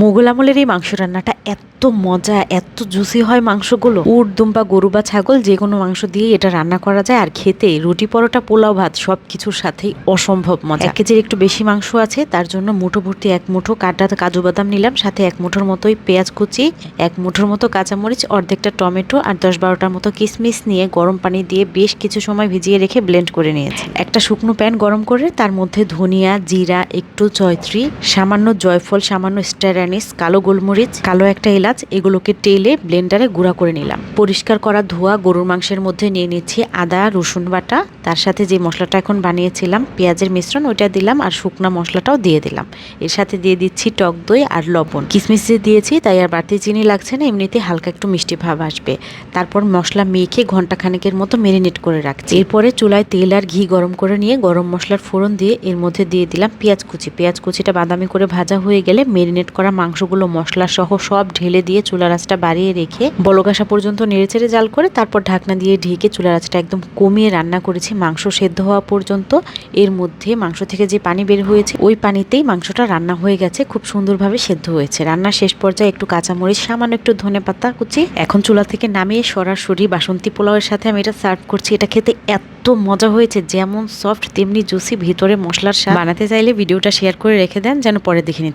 মোগল আমলের এই মাংস রান্নাটা এত মজা, এত জুসি হয় মাংসগুলো। উট, দুম্বা, গরু বা ছাগল, যে কোনো মাংস দিয়ে এটা রান্না করা যায়। আর খেতে রুটি, পরোটা, পোলাও, ভাত সব কিছুর সাথেই অসম্ভব মজা। এক কেজির একটু বেশি মাংস আছে, তার জন্য মুঠো ভর্তি এক মুঠো কাটা কাজু বাদাম নিলাম, সাথে এক মুঠোর মতোই পেঁয়াজ কুচি, এক মুঠোর মতো কাঁচামরিচ, অর্ধেকটা টমেটো আর দশ বারোটার মতো কিশমিশ নিয়ে গরম পানি দিয়ে বেশ কিছু সময় ভিজিয়ে রেখে ব্লেন্ড করে নিয়েছি। একটা শুকনো প্যান গরম করে তার মধ্যে ধনিয়া, জিরা, একটু জয়ত্রী, সামান্য জয়ফল, সামান্য স্টারানিস কালো গোলমরিচ, কালো একটা এলাচ এগুলোকে টেলে ব্লেন্ডারে গুঁড়া করে নিলাম। পরিষ্কার করা ধোয়া, গরুর মাংসের মধ্যে নিয়ে নিচ্ছি আদা, রসুন বাটা। তার সাথে যে মশলাটা এখন বানিয়েছিলাম, পেঁয়াজের মিশ্রণ, ওইটা দিলাম আর শুকনা মশলাটাও দিয়ে দিলাম। এর সাথে দিয়ে দিচ্ছি টক দই আর লবণ। যে দিয়েছি, তাই আর বাড়তি চিনি লাগছে না, এমনিতে হালকা একটু মিষ্টি ভাব আসবে। তারপর মশলা মেখে ঘণ্টা খানেকের মতো মেরিনেট করে রাখছি। এরপরে চুলায় তেল আর ঘি গরম করে নিয়ে গরম মশলার ফোড়ন দিয়ে এর মধ্যে দিয়ে দিলাম পেঁয়াজ কুচি। পেঁয়াজ কুচিটা বাদামি করে ভাজা হয়ে গেলে মেরিনেট করা মাংসগুলো মশলা সহ সব ঢেলে দিয়ে চুলার আঁচটা বাড়িয়ে রেখে বলগাসা পর্যন্ত নেড়েচেড়ে জাল করে তারপর ঢাকনা দিয়ে ঢেকে চুলার আঁচটা একদম কমিয়ে রান্না করেছি। মাংস সেদ্ধ হওয়া পর্যন্ত এর মধ্যে মাংস থেকে যে পানি বের হয়েছে, ওই পানিতেই মাংসটা রান্না হয়ে গেছে, খুব সুন্দরভাবে সেদ্ধ হয়েছে। রান্না শেষ পর্যায়ে একটু কাঁচামরিচ, সামান্য একটু ধনে পাতা কুচি। এখন চুলা থেকে নামিয়ে সরাসরি বাসন্তী পোলাওয়ের সাথে আমি এটা সার্ভ করছি। এটা খেতে এত মজা হয়েছে, যেমন সফট, তেমনি জুসি, ভিতরে মশলার স্বাদ। বানাতে চাইলে ভিডিওটা শেয়ার করে রেখে দেন, যেন পরে দেখে নিতে